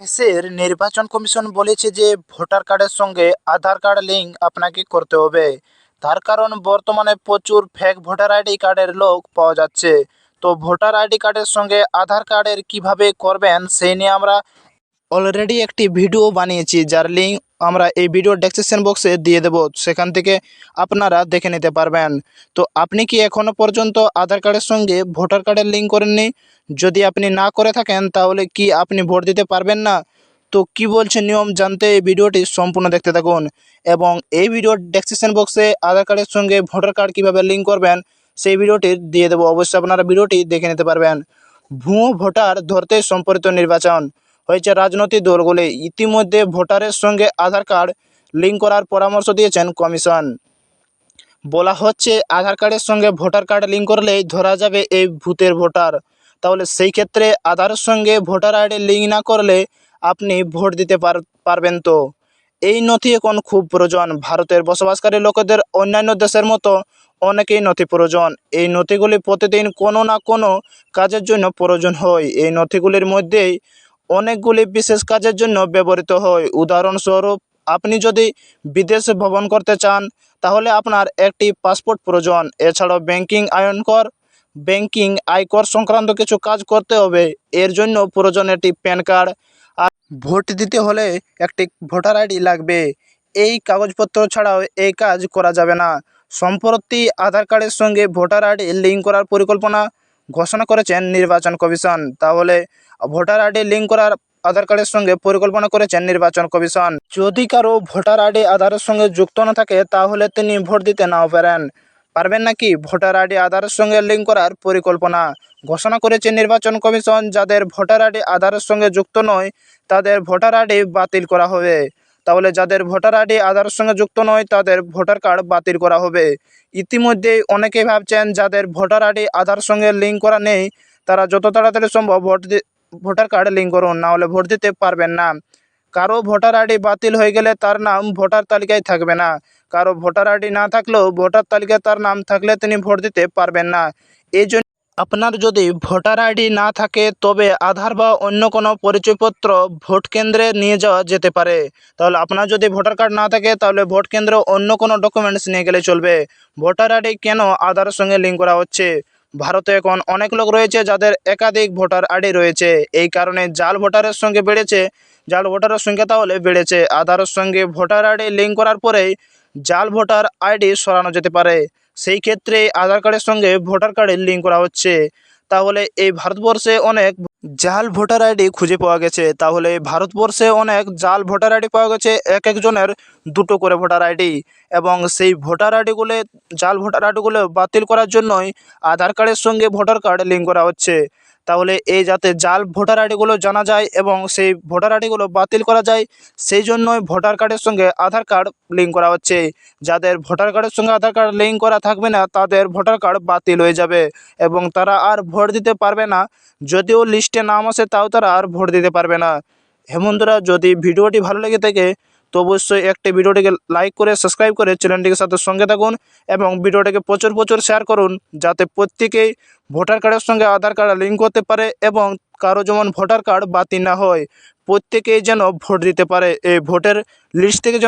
দেশের নির্বাচন কমিশন বলেছে যে ভোটার কার্ডের সঙ্গে আধার কার্ড লিঙ্ক আপনাকে করতে হবে। তার কারণ, বর্তমানে প্রচুর ফেক ভোটার আইডি কার্ডের লোক পাওয়া যাচ্ছে। তো ভোটার আইডি কার্ডের সঙ্গে আধার কার্ডের কীভাবে করবেন, সেই নিয়ে আমরা অলরেডি একটি ভিডিও বানিয়েছি, যার লিঙ্ক আমরা এই ভিডিও ডেসক্রিপশন বক্সে দিয়ে দেব। সেখান থেকে আপনারা দেখে নিতে পারবেন। তো আপনি কি এখনও পর্যন্ত আধার কার্ডের সঙ্গে ভোটার কার্ডের লিঙ্ক করেননি? যদি আপনি না করে থাকেন, তাহলে কি আপনি ভোট দিতে পারবেন না? তো কি বলছে নিয়ম জানতে এই ভিডিওটি সম্পূর্ণ দেখতে থাকুন। এবং এই ভিডিওর ডেসক্রিপশন বক্সে আধার কার্ডের সঙ্গে ভোটার কার্ড কীভাবে লিঙ্ক করবেন, সেই ভিডিওটি দিয়ে দেবো। অবশ্যই আপনারা ভিডিওটি দেখে নিতে পারবেন। ভুয়ো ভোটার ধরতে সম্পর্কিত নির্বাচন। হয়েছে রাজনৈতিক দলগুলি। ইতিমধ্যে ভোটারের সঙ্গে আধার কার্ড লিঙ্ক করার পরামর্শ দিয়েছেন কমিশন। বলা হচ্ছে, আধার কার্ডের সঙ্গে ভোটার কার্ড লিঙ্ক করলেই ধরা যাবে এই ভূতের ভোটার। তাহলে সেই ক্ষেত্রে আধারের সঙ্গে ভোটার আইডি লিঙ্ক না করলে আপনি ভোট দিতে পার পারবেন তো। এই নথি এখন খুব প্রয়োজন। ভারতের বসবাসকারী লোকেদের অন্যান্য দেশের মতো অনেকেই নথি প্রয়োজন। এই নথিগুলি প্রতিদিন কোনো না কোনো কাজের জন্য প্রয়োজন হয়। এই নথিগুলির মধ্যেই অনেকগুলি বিশেষ কাজের জন্য ব্যবহৃত হয়। উদাহরণস্বরূপ, আপনি যদি বিদেশে ভ্রমণ করতে চান, তাহলে আপনার একটি পাসপোর্ট প্রয়োজন। এছাড়াও ব্যাংকিং আয়কর ব্যাংকিং আয়কর সংক্রান্ত কিছু কাজ করতে হবে। এর জন্য প্রয়োজন একটি প্যান কার্ড। আর ভোট দিতে হলে একটি ভোটার আইডি লাগবে। এই কাগজপত্র ছাড়াও এই কাজ করা যাবে না। সম্প্রতি আধার কার্ডের সঙ্গে ভোটার আইডি লিঙ্ক করার পরিকল্পনা ঘোষণা করেছেন নির্বাচন কমিশন। তাহলে ভোটার আইডি লিঙ্ক করার আধার কার্ডের সঙ্গে পরিকল্পনা করেছেন নির্বাচন কমিশন। যদি কারও ভোটার আইডি আধারের সঙ্গে যুক্ত না থাকে, তাহলে তিনি ভোট দিতে নাও পারেন। পারবেন নাকি? ভোটার আইডি আধারের সঙ্গে লিঙ্ক করার পরিকল্পনা ঘোষণা করেছে নির্বাচন কমিশন। যাদের ভোটার আইডি আধারের সঙ্গে যুক্ত নয়, তাদের ভোটার আইডি বাতিল করা হবে। তাহলে যাদের ভোটার আইডি আধারের সঙ্গে যুক্ত নয়, তাদের ভোটার কার্ড বাতিল করা হবে। ইতিমধ্যেই অনেকেই ভাবছেন, যাদের ভোটার আইডি আধার সঙ্গে লিঙ্ক করা নেই, তারা যত তাড়াতাড়ি সম্ভব ভোট ভোটার কার্ড লিঙ্ক করুন, না হলে ভোট দিতে পারবেন না। কারও ভোটার আইডি বাতিল হয়ে গেলে তার নাম ভোটার তালিকায় থাকবে না। কারও ভোটার আইডি না থাকলেও ভোটার তালিকায় তার নাম থাকলে তিনি ভোট দিতে পারবেন না। এই আপনার যদি ভোটার আইডি না থাকে, তবে আধার বা অন্য কোনো পরিচয়পত্র ভোট কেন্দ্রে নিয়ে যাওয়া যেতে পারে। তাহলে আপনার যদি ভোটার কার্ড না থাকে, তাহলে ভোট কেন্দ্রে অন্য কোনো ডকুমেন্টস নিয়ে গেলে চলবে। ভোটার আইডি কেন আধারের সঙ্গে লিঙ্ক করা হচ্ছে? ভারতে এখন অনেক লোক রয়েছে যাদের একাধিক ভোটার আইডি রয়েছে। এই কারণে জাল ভোটারের সঙ্গে বেড়েছে। জাল ভোটারের সংখ্যা তাহলে বেড়েছে। আধারের সঙ্গে ভোটার আইডি লিঙ্ক করার পরেই জাল ভোটার আইডি সরানো যেতে পারে। সেই ক্ষেত্রে আধার কার্ডের সঙ্গে ভোটার কার্ডের লিঙ্ক করা হচ্ছে। তাহলে এই ভারতবর্ষে অনেক জাল ভোটার আইডি খুঁজে পাওয়া গেছে। তাহলে ভারতবর্ষে অনেক জাল ভোটার আইডি পাওয়া গেছে এক একজনের দুটো করে ভোটার আইডি। এবং সেই ভোটার আইডিগুলো, জাল ভোটার আইডিগুলো বাতিল করার জন্যই আধার কার্ডের সঙ্গে ভোটার কার্ড লিঙ্ক করা হচ্ছে। তাহলে এই যাতে জাল ভোটার আইডিগুলো জানা যায় এবং সেই ভোটার আইডিগুলো বাতিল করা যায়, সেই জন্যই ভোটার কার্ডের সঙ্গে আধার কার্ড লিঙ্ক করা হচ্ছে। যাদের ভোটার কার্ডের সঙ্গে আধার কার্ড লিঙ্ক করা থাকবে না, তাদের ভোটার কার্ড বাতিল হয়ে যাবে এবং তারা আর ভোট দিতে পারবে না। যদিও লিস্টে নাম আসে তাও তারা আর ভোট দিতে পারবে না। হেমন্তরা, যদি ভিডিওটি ভালো লেগে থাকে তো অবশ্যই একটি ভিডিওটিকে লাইক করে সাবস্ক্রাইব করে চ্যানেলটিকে সাথে সঙ্গে থাকুন এবং ভিডিওটিকে প্রচুর প্রচুর শেয়ার করুন যাতে প্রত্যেকেই ভোটার কার্ডের সঙ্গে আধার কার্ড লিঙ্ক করতে পারে এবং কারও যেমন ভোটার কার্ড বাতিল না হয়, প্রত্যেকেই যেন ভোট দিতে পারে। এই ভোটের লিস্ট থেকে যেন